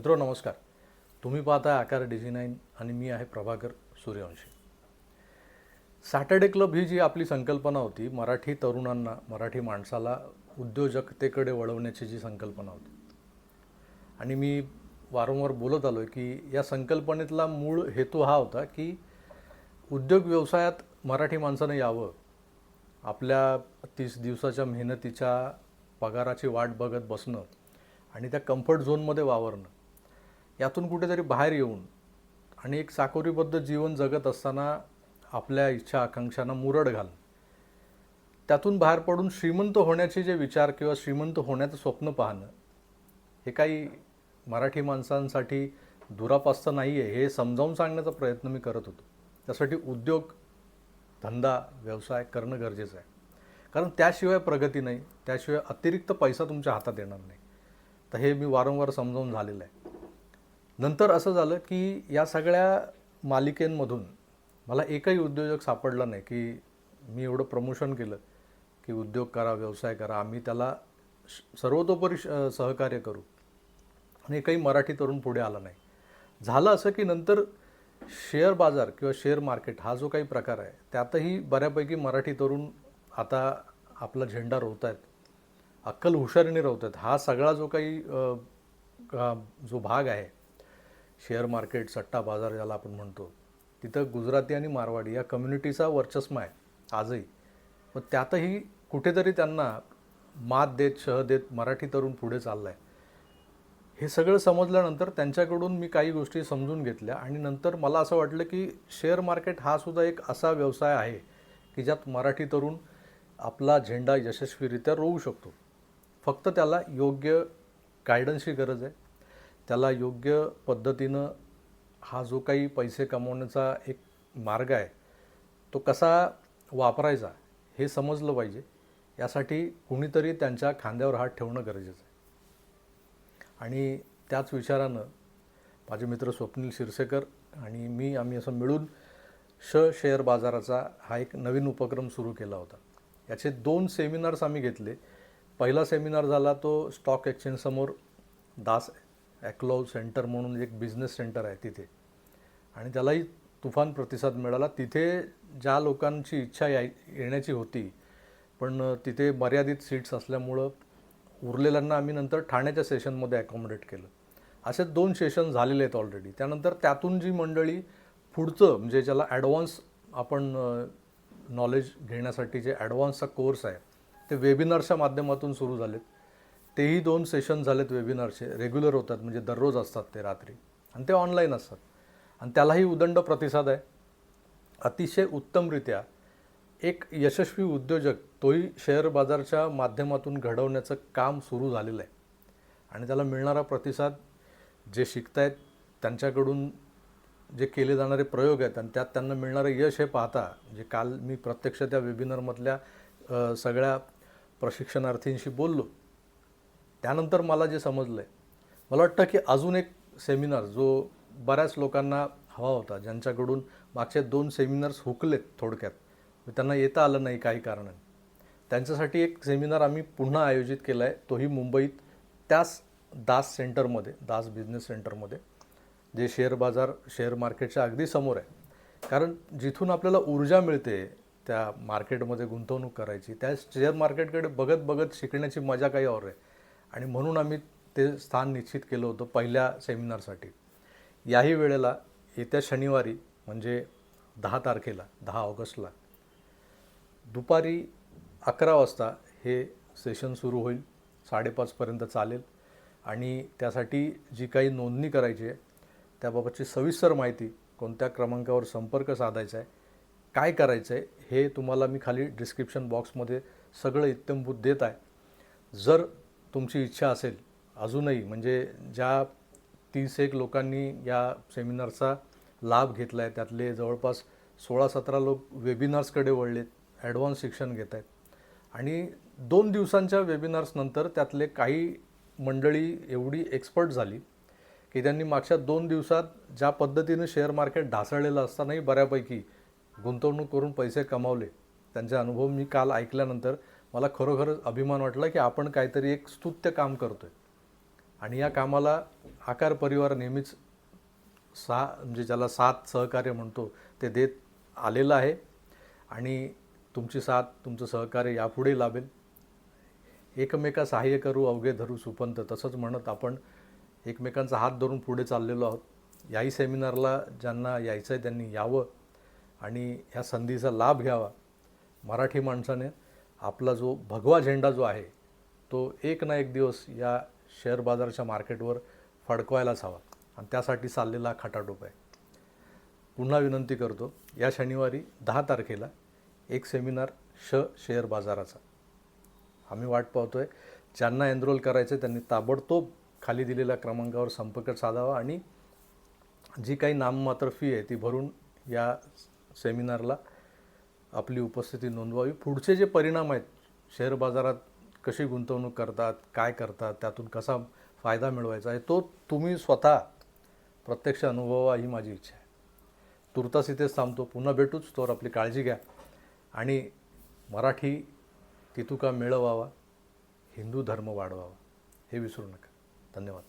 मित्रो नमस्कार. तुम्ही पाहता आकार डिझी नाईन आणि मी आहे प्रभाकर सूर्यवंशी. सॅटर्डे क्लब ही जी आपली संकल्पना होती मराठी तरुणांना मराठी माणसाला उद्योजकतेकडे वळवण्याची जी संकल्पना होती. आणि मी वारंवार बोलत आलो आहे की या संकल्पनेतला मूळ हेतू हा होता की उद्योग व्यवसायात मराठी माणसानं यावं. आपल्या तीस दिवसाच्या मेहनतीच्या पगाराची वाट बघत बसणं आणि त्या कम्फर्ट झोनमध्ये वावरणं. यातून कुठेतरी बाहेर येऊन आणि एक चाकोरीबद्ध जीवन जगत असताना आपल्या इच्छा आकांक्षांना मुरड घालून त्यातून बाहेर पडून श्रीमंत होण्याचे जे विचार किंवा श्रीमंत होण्याचं स्वप्न पाहणं हे काही मराठी माणसांसाठी दुरापास्त नाही आहे हे समजावून सांगण्याचा प्रयत्न मी करत होतो. त्यासाठी उद्योग धंदा व्यवसाय करणं गरजेचं आहे. कारण त्याशिवाय प्रगती नाही त्याशिवाय अतिरिक्त पैसा तुमच्या हातात येणार नाही. तर हे मी वारंवार समजावून झालेलं आहे. नंतर असं झालं की या सगळ्या मालिकेंमधून मला एकही उद्योजक सापडला नाही की मी एवढं प्रमोशन केलं की उद्योग करा व्यवसाय करा आम्ही त्याला श- सर्वतोपरी श- सहकार्य करू. आणि एकही मराठी तरुण पुढे आला नाही. झालं असं की नंतर शेअर बाजार किंवा शेअर मार्केट हा जो काही प्रकार आहे त्यातही बऱ्यापैकी मराठी तरुण आता आपला झेंडा रोवत आहेत अक्कल हुशारीने रोवत आहेत हा सगळा जो काही जो भाग आहे शेअर मार्केट सट्टा बाजार ज्याला आपण म्हणतो तिथं गुजराती आणि मारवाडी या कम्युनिटीचा वर्चस्व आहे आजही. पण त्यातही कुठेतरी त्यांना मात देत शह देत मराठी तरुण पुढे चालला आहे हे सगळं समजल्यानंतर त्यांच्याकडून मी काही गोष्टी समजून घेतल्या आणि नंतर मला असं वाटलं की शेअर मार्केट हा सुद्धा एक असा व्यवसाय आहे की ज्यात मराठी तरुण आपला झेंडा यशस्वीरित्या रोवू शकतो. फक्त त्याला योग्य गायडन्सची गरज आहे. त्याला योग्य पद्धतीनं हा जो काही पैसे कमवण्याचा एक मार्ग आहे तो कसा वापरायचा हे समजलं पाहिजे. यासाठी कुणीतरी त्यांच्या खांद्यावर हात ठेवणं गरजेचं आहे. आणि त्याच विचारानं माझे मित्र स्वप्नील शिरसेकर आणि मी आम्ही असं मिळून श शेअर बाजाराचा हा एक नवीन उपक्रम सुरू केला होता. याचे दोन सेमिनार्स आम्ही घेतले. पहिला सेमिनार झाला तो स्टॉक एक्सचेंजसमोर दास ॲक्लॉल सेंटर म्हणून एक बिझनेस सेंटर आहे तिथे. आणि त्यालाही तुफान प्रतिसाद मिळाला. तिथे ज्या लोकांची इच्छा याय येण्याची होती पण तिथे मर्यादित सीट्स असल्यामुळं उरलेल्यांना आम्ही नंतर ठाण्याच्या सेशनमध्ये अकॉमोडेट केलं. असे दोन सेशन झालेले आहेत ऑलरेडी त्यानंतर त्यातून जी मंडळी पुढचं म्हणजे ज्याला ॲडव्हान्स आपण नॉलेज घेण्यासाठी जे ॲडव्हान्सचा कोर्स आहे ते वेबिनारच्या माध्यमातून सुरू झालेत. तेही दोन सेशन झालेत वेबिनारचे रेग्युलर होतात म्हणजे दररोज असतात ते रात्री. आणि ते ऑनलाईन असतात. आणि त्यालाही उदंड प्रतिसाद आहे. अतिशय उत्तमरित्या एक यशस्वी उद्योजक तोही शेअर बाजारच्या माध्यमातून घडवण्याचं काम सुरू झालेलं आहे. आणि त्याला मिळणारा प्रतिसाद जे शिकतायत त्यांच्याकडून जे केले जाणारे प्रयोग आहेत आणि त्यात त्यांना मिळणारं यश हे पाहता जे काल मी प्रत्यक्ष त्या वेबिनारमधल्या सगळ्या प्रशिक्षणार्थींशी बोललो. त्यानंतर मला जे समजलं आहे मला वाटतं की अजून एक सेमिनार जो बऱ्याच लोकांना हवा होता ज्यांच्याकडून मागचे दोन सेमिनार्स हुकलेत थोडक्यात त्यांना येता आलं नाही काही कारणाने. त्यांच्यासाठी एक सेमिनार आम्ही पुन्हा आयोजित केला आहे तोही मुंबईत त्याच दास सेंटरमध्ये दास बिझनेस सेंटरमध्ये जे शेअर बाजार शेअर मार्केटच्या अगदी समोर आहे. कारण जिथून आपल्याला ऊर्जा मिळते त्या मार्केटमध्ये गुंतवणूक करायची त्या शेअर मार्केटकडे बघत बघत शिकण्याची मजा काही और आहे. आणि म्हणून आम्ही ते स्थान निश्चित केलं होतं पहिल्या सेमिनारसाठी. याही वेळेला येत्या शनिवारी म्हणजे दहा तारखेला दहा ऑगस्टला दुपारी अकरा वाजता हे सेशन सुरू होईल साडेपाचपर्यंत चालेल. आणि त्यासाठी जी काही नोंदणी करायची आहे त्याबाबतची सविस्तर माहिती कोणत्या क्रमांकावर संपर्क साधायचा आहे काय करायचं आहे हे तुम्हाला मी खाली डिस्क्रिप्शन बॉक्समध्ये सगळं इत्यंभूत देत आहे. जर तुमची इच्छा असेल अजूनही म्हणजे ज्या तीस एक लोकांनी या सेमिनारचा लाभ घेतला आहे त्यातले जवळपास सोळा सतरा लोक वेबिनार्सकडे वळलेत ॲडव्हान्स शिक्षण घेत आहेत आणि दोन दिवसांच्या वेबिनार्सनंतर त्यातले काही मंडळी एवढी एक्सपर्ट झाली की त्यांनी मागच्या दोन दिवसात ज्या पद्धतीनं शेअर मार्केट ढासळलेलं असतानाही बऱ्यापैकी गुंतवणूक करून पैसे कमावले. त्यांचे अनुभव मी काल ऐकल्यानंतर मला खरोखरच अभिमान वाटला की आपण काहीतरी एक स्तुत्य काम करतो आहे आणि या कामाला आकार परिवार नेहमीच सा म्हणजे ज्याला साथ सहकार्य म्हणतो ते देत आलेलं आहे. आणि तुमची साथ तुमचं सहकार्य यापुढे लाभेल. एकमेका सहाय्य करू अवघे धरू सुपंत तसंच म्हणत आपण एकमेकांचा हात धरून पुढे चाललेलो आहोत. याही सेमिनारला ज्यांना यायचं आहे त्यांनी यावं आणि ह्या संधीचा लाभ घ्यावा मराठी माणसाने. आपला जो भगवा झेंडा जो आहे तो एक ना एक दिवस या शेअर बाजाराच्या मार्केटवर फडकवायलाच हवा. आणि त्यासाठी चाललेला खटाटोप आहे. पुन्हा विनंती करतो या शनिवारी दहा तारखेला एक सेमिनार श शेअर बाजाराचा. आम्ही वाट पाहतोय. ज्यांना एनरोल करायचं आहे त्यांनी ताबडतोब खाली दिलेल्या क्रमांकावर संपर्क साधावा आणि जी काही नाममात्र फी आहे ती भरून या सेमिनारला आपली उपस्थिती नोंदवावी. पुढचे जे परिणाम आहेत शेअर बाजारात कशी गुंतवणूक करतात काय करतात त्यातून कसा फायदा मिळवायचा आहे तो तुम्ही स्वतः प्रत्यक्ष अनुभवा ही माझी इच्छा आहे. तुर्तास इथेच थांबतो. पुन्हा भेटूच तोवर आपली काळजी घ्या. आणि मराठी तितुका मिळवावा हिंदू धर्म वाढवावा हे विसरू नका. धन्यवाद.